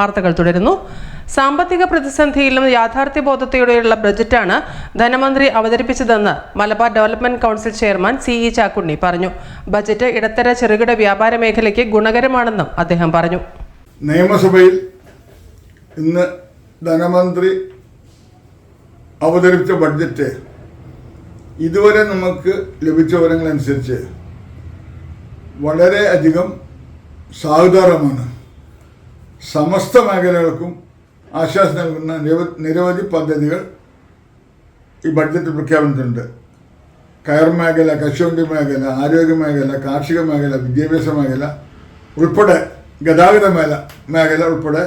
വാർത്തകൾ തുടരുന്നു. സാമ്പത്തിക പ്രതിസന്ധിയിലും യാഥാർത്ഥ്യ യാഥാർത്ഥ്യബോധത്തോടെയുള്ള ബജറ്റാണ് ധനമന്ത്രി അവതരിപ്പിച്ചതെന്ന് Malabar development council chairman C E Chakkunni പറഞ്ഞു. ബജറ്റ് ഇടത്തര ചെറുകിട വ്യാപാര മേഖലയ്ക്ക് ഗുണകരമാണെന്നും അദ്ദേഹം പറഞ്ഞു. നിയമസഭയിൽ ഇന്ന് ധനമന്ത്രി അവതരിപ്പിച്ച ബഡ്ജറ്റ് ഇതുവരെ നമുക്ക് ലഭിച്ച വിവരങ്ങളനുസരിച്ച് വളരെ അധികം സാഹുതാരമാണ് സമസ്ത മേഖലകൾക്കും ആശ്വാസം നൽകുന്ന നിരവ- നിരവധി പദ്ധതികൾ ഈ ബഡ്ജറ്റിൽ പ്രഖ്യാപിച്ചിട്ടുണ്ട് കയർ മേഖല കശുവണ്ടി മേഖല ആരോഗ്യ മേഖല കാർഷിക മേഖല വിദ്യാഭ്യാസ മേഖല ഉൾപ്പെടെ ഗതാഗത മേഖല മേഖല ഉൾപ്പെടെ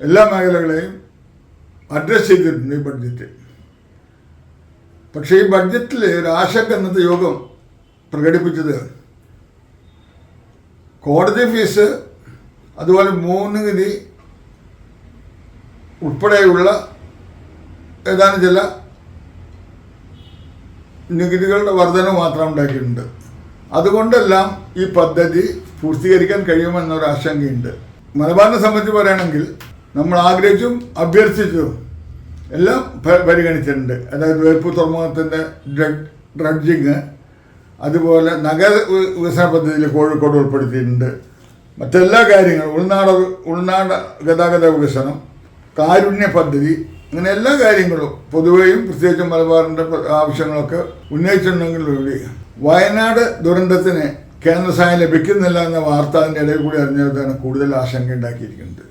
എല്ലാ മേഖലകളെയും അഡ്രസ്സ് ചെയ്തിട്ടുണ്ട് ഈ ബഡ്ജറ്റ് പക്ഷേ ഈ ബഡ്ജറ്റിൽ ഒരു ആശങ്ക എന്നത് യോഗം പ്രകടിപ്പിച്ചത് കോടതി ഫീസ് അതുപോലെ മൂന്ന് നിധി ഉൾപ്പെടെയുള്ള ഏതാനും ചില നികുതികളുടെ വർധന മാത്രം ഉണ്ടാക്കിയിട്ടുണ്ട് അതുകൊണ്ടെല്ലാം ഈ പദ്ധതി പൂർത്തീകരിക്കാൻ കഴിയുമെന്നൊരു ആശങ്കയുണ്ട്. മലബാറിനെ സംബന്ധിച്ച് പറയുകയാണെങ്കിൽ നമ്മൾ ആഗ്രഹിച്ചും അഭ്യർത്ഥിച്ചും എല്ലാം പരിഗണിച്ചിട്ടുണ്ട്. അതായത് വേപ്പൂർ തുറമുഖത്തിന്റെ ഡ്രഗ് ഡ്രഡ്ജിങ് അതുപോലെ നഗര വികസന പദ്ധതിയിൽ കോഴിക്കോട് ഉൾപ്പെടുത്തിയിട്ടുണ്ട്. മറ്റെല്ലാ കാര്യങ്ങളും ഉൾനാട ഉൾനാട ഗതാഗത വികസനം കാരുണ്യ പദ്ധതി അങ്ങനെ എല്ലാ കാര്യങ്ങളും പൊതുവെയും പ്രത്യേകിച്ചും മലബാറിന്റെ ആവശ്യങ്ങളൊക്കെ ഉന്നയിച്ചിട്ടുണ്ടെങ്കിലൂടെ വയനാട് ദുരന്തത്തിന് കേന്ദ്ര സഹായം ലഭിക്കുന്നില്ല എന്ന വാർത്ത അതിന്റെ ഇടയിൽ കൂടി അറിഞ്ഞതാണ് കൂടുതൽ ആശങ്ക ഉണ്ടാക്കിയിരിക്കുന്നത്.